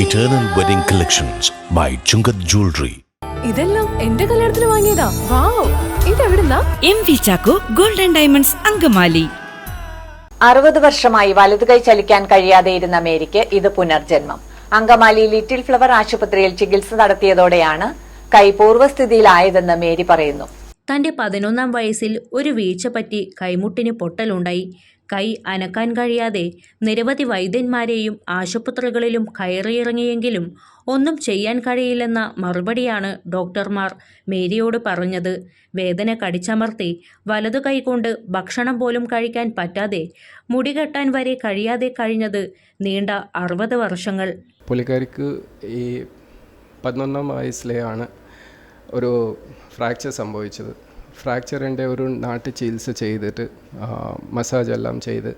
Eternal Wedding Collections by Chungath Jewelry. ഇതെല്ലാം എന്റെ കല്യാണത്തിന് വാങ്ങിയതാ. Wow. ഇതെവിടുന്നാ? M V Chacko golden diamonds Angamaly. അറുപത് വർഷമായി വലതു കൈ ചലിക്കാൻ കഴിയാതെ ഇരുന്ന മേരിക്ക് ഇത് പുനർജന്മം. അങ്കമാലി ലിറ്റിൽ ഫ്ലവർ ആശുപത്രിയിൽ ചികിത്സ നടത്തിയതോടെയാണ് കൈ പൂർവസ്ഥിതിയിലായതെന്ന് മേരി പറയുന്നു. തന്റെ പതിനൊന്നാം വയസ്സിൽ ഒരു വീഴ്ച പറ്റി കൈമുട്ടിന് പൊട്ടലുണ്ടായി. കൈ അനക്കാൻ കഴിയാതെ നിരവധി വൈദ്യന്മാരെയും ആശുപത്രികളിലും കയറിയിറങ്ങിയെങ്കിലും ഒന്നും ചെയ്യാൻ കഴിയില്ലെന്ന മറുപടിയാണ് ഡോക്ടർമാർ മേരിയോട് പറഞ്ഞത്. വേദന കടിച്ചമർത്തി വലതു കൈകൊണ്ട് ഭക്ഷണം പോലും കഴിക്കാൻ പറ്റാതെ മുടി കെട്ടാൻ വരെ കഴിയാതെ കഴിഞ്ഞത് നീണ്ട അറുപത് വർഷങ്ങൾ. പുള്ളിക്കാരിക്ക് ഈ പതിനൊന്നാം വയസ്സിലെയാണ് ഒരു ഫ്രാക്ചർ സംഭവിച്ചത്. ഫ്രാക്ചറിന്റെ ഒരു നാട്ടു ചികിത്സ ചെയ്തിട്ട് മസാജ് എല്ലാം ചെയ്ത്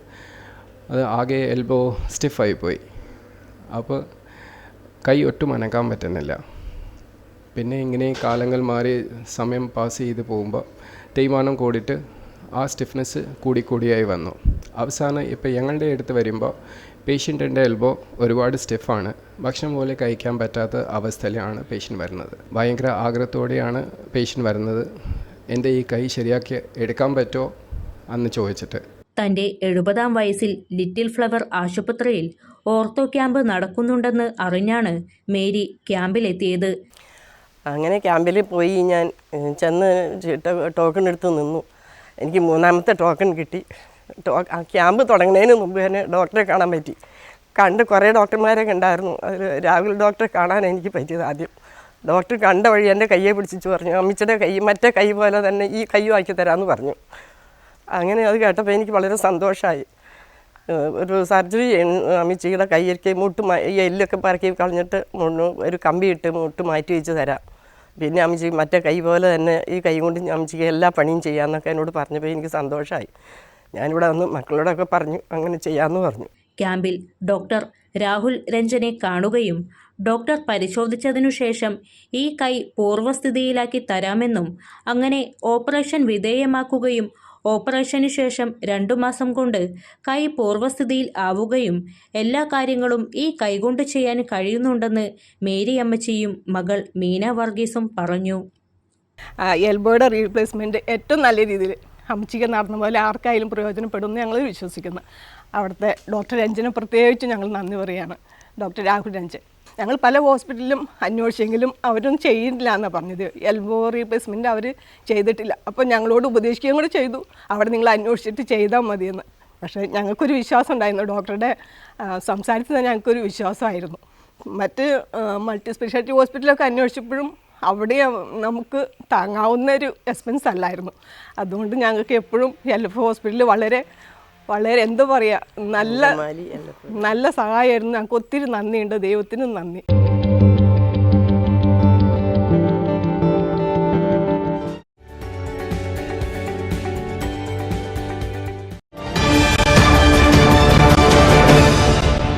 അത് ആകെ എൽബോ സ്റ്റിഫായി പോയി. അപ്പോൾ കൈ ഒട്ടും അനക്കാൻ പറ്റുന്നില്ല. പിന്നെ ഇങ്ങനെ കാലങ്ങൾ മാറി സമയം പാസ് ചെയ്ത് പോകുമ്പോൾ തേയ്മാനം കൂടിയിട്ട് ആ സ്റ്റിഫ്നെസ് കൂടിക്കൂടിയായി വന്നു. അവസാനം ഇപ്പോൾ ഞങ്ങളുടെ അടുത്ത് വരുമ്പോൾ പേഷ്യന്റിന്റെ എൽബോ ഒരുപാട് സ്റ്റിഫാണ് ഭക്ഷണം പോലെ കഴിക്കാൻ പറ്റാത്ത അവസ്ഥയിലാണ് പേഷ്യന്റ് വരുന്നത്. ഭയങ്കര ആഗ്രഹത്തോടെയാണ് പേഷ്യന്റ് വരുന്നത്. എന്റെ ഈ കൈ ശരിയാക്കി എടുക്കാൻ പറ്റുമോ അന്ന് ചോദിച്ചിട്ട്. തന്റെ എഴുപതാം വയസ്സിൽ ലിറ്റിൽ ഫ്ലവർ ആശുപത്രിയിൽ ഓർത്തോ ക്യാമ്പ് നടക്കുന്നുണ്ടെന്ന് അറിഞ്ഞാണ് മേരി ക്യാമ്പിലെത്തിയത്. അങ്ങനെ ക്യാമ്പിൽ പോയി ഞാൻ ചെന്ന് ടോക്കൺ എടുത്ത് നിന്നു. എനിക്ക് മൂന്നാമത്തെ ടോക്കൺ കിട്ടി. ടോ ക്യാമ്പ് തുടങ്ങുന്നതിന് മുമ്പ് തന്നെ ഡോക്ടറെ കാണാൻ പറ്റി. കണ്ട് കുറേ ഡോക്ടർമാരൊക്കെ ഉണ്ടായിരുന്നു അതിൽ രാഹുൽ ഡോക്ടറെ കാണാൻ എനിക്ക് പറ്റിയത് ആദ്യം. ഡോക്ടർ കണ്ട വഴി എന്റെ കയ്യെ പിടിച്ചിട്ട് പറഞ്ഞു. അമ്മച്ചിയുടെ കൈ മറ്റേ കൈ പോലെ തന്നെ ഈ കൈയും ആക്കി തരാമെന്ന് പറഞ്ഞു. അങ്ങനെ അത് കേട്ടപ്പോൾ എനിക്ക് വളരെ സന്തോഷമായി ഒരു സർജറി അമ്മച്ചിയുടെ കയ്യിലേക്ക് മുട്ട് ഈ എല്ലൊക്കെ പറക്കി കളഞ്ഞിട്ട് ഒരു കമ്പി ഇട്ട് മുട്ട് മാറ്റി വെച്ച് തരാം. പിന്നെ അമ്മച്ചി മറ്റേ കൈ പോലെ തന്നെ ഈ കൈ കൊണ്ട് അമ്മച്ചിക്ക് എല്ലാ പണിയും ചെയ്യാമെന്നൊക്കെ എന്നോട് പറഞ്ഞപ്പോൾ എനിക്ക് സന്തോഷമായി ഞാനിവിടെ വന്ന് മക്കളോടൊക്കെ പറഞ്ഞു അങ്ങനെ ചെയ്യാമെന്ന് പറഞ്ഞു. ക്യാമ്പിൽ ഡോക്ടർ രാഹുൽ രഞ്ജനെ കാണുകയും ഡോക്ടർ പരിശോധിച്ചതിനു ശേഷം ഈ കൈ പൂർവസ്ഥിതിയിലാക്കി തരാമെന്നും അങ്ങനെ ഓപ്പറേഷൻ വിധേയമാക്കുകയും ഓപ്പറേഷന് ശേഷം രണ്ടു മാസം കൊണ്ട് കൈ പൂർവസ്ഥിതിയിൽ ആവുകയും എല്ലാ കാര്യങ്ങളും ഈ കൈകൊണ്ട് ചെയ്യാൻ കഴിയുന്നുണ്ടെന്ന് മേരി അമ്മച്ചിയും മകൾ മീന വർഗീസും പറഞ്ഞു. എൽബോയുടെ റീപ്ലേസ്മെന്റ് ഏറ്റവും നല്ല രീതിയിൽ അമ്മച്ചിക്ക് നടന്ന പോലെ ആർക്കായാലും പ്രയോജനപ്പെടുമെന്ന് ഞങ്ങൾ വിശ്വസിക്കുന്നു. അവിടുത്തെ ഡോക്ടർ രഞ്ജന് പ്രത്യേകിച്ച് ഞങ്ങൾ നന്ദി പറയുകയാണ്. ഡോക്ടർ രാഹുൽ രഞ്ജൻ. ഞങ്ങൾ പല ഹോസ്പിറ്റലിലും അന്വേഷിച്ചെങ്കിലും അവരൊന്നും ചെയ്യില്ല എന്നാണ് പറഞ്ഞത്. എൽബോ റീപ്ലേസ്മെന്റ് അവർ ചെയ്തിട്ടില്ല. അപ്പോൾ ഞങ്ങളോട് ഉപദേശിക്കുകയും കൂടെ ചെയ്തു. അവിടെ നിങ്ങൾ അന്വേഷിച്ചിട്ട് ചെയ്താൽ മതിയെന്ന്. പക്ഷേ ഞങ്ങൾക്കൊരു വിശ്വാസം ഉണ്ടായിരുന്നു. ഡോക്ടറുടെ സംസാരത്തിൽ തന്നെ ഞങ്ങൾക്കൊരു വിശ്വാസമായിരുന്നു. മറ്റ് മൾട്ടി സ്പെഷ്യാലിറ്റി ഹോസ്പിറ്റലൊക്കെ അന്വേഷിച്ചപ്പോഴും അവിടെ നമുക്ക് താങ്ങാവുന്ന ഒരു എക്സ്പെൻസ് അല്ലായിരുന്നു. അതുകൊണ്ട് ഞങ്ങൾക്ക് എപ്പോഴും എൽ എഫ് ഹോസ്പിറ്റലിൽ വളരെ വളരെ എന്താ പറയുക നല്ല നല്ല സഹായമായിരുന്നു. ഞങ്ങൾക്ക് ഒത്തിരി നന്ദിയുണ്ട്. ദൈവത്തിനും നന്ദി.